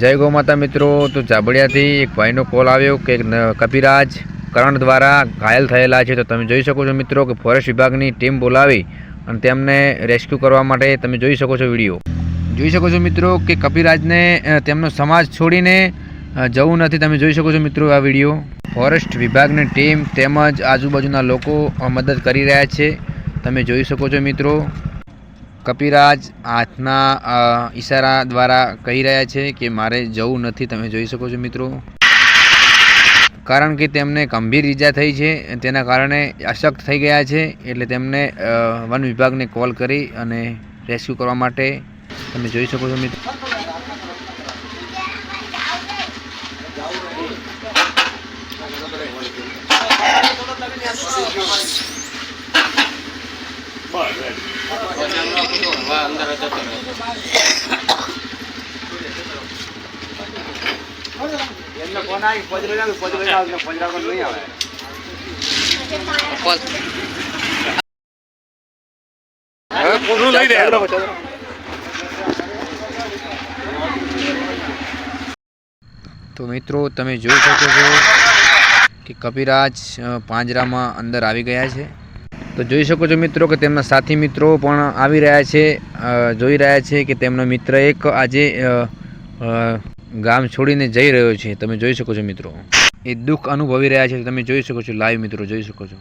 જય ગૌ માતા મિત્રો. તો જાબડિયાથી એક ભાઈનો કોલ આવ્યો કે કપિરાજ કરંટ દ્વારા ઘાયલ થયેલા છે. તો તમે જોઈ શકો છો મિત્રો કે ફોરેસ્ટ વિભાગની ટીમ બોલાવી અને તેમને રેસ્ક્યુ કરવા માટે તમે જોઈ શકો છો વીડિયો જોઈ શકો છો મિત્રો કે કપિરાજને તેમનો સમાજ છોડીને જવું નથી. તમે જોઈ શકો છો મિત્રો આ વીડિયો ફોરેસ્ટ વિભાગની ટીમ તેમજ આજુબાજુના લોકો મદદ કરી રહ્યા છે. તમે જોઈ શકો છો મિત્રો. કપિરાજ હાથના ઈશારા દ્વારા કહી રહ્યા છે કે મારે જવું નથી, તમે જોઈ શકો છો મિત્રો. કારણ કે તેમને ગંભીર ઈજા થઈ છે, તેના કારણે અશક્ત થઈ ગયા છે, એટલે તેમને વન વિભાગને કોલ કરી અને રેસ્ક્યુ કરવા માટે તમે જોઈ શકો છો મિત્રો. તો મિત્રો તમે જોઈ શકો છો કે કપિરાજ પાંજરામાં અંદર આવી ગયા છે. તો જોઈ શકો છો મિત્રો કે તેમના સાથી મિત્રો પણ આવી રહ્યા છે જોઈ રહ્યા છે કે તેમનો મિત્ર એક આજે ગામ છોડીને જઈ રહ્યો છે. તમે જોઈ શકો છો મિત્રો. એ દુઃખ અનુભવી રહ્યા છે. તમે જોઈ શકો છો લાઈવ મિત્રો જોઈ શકો છો.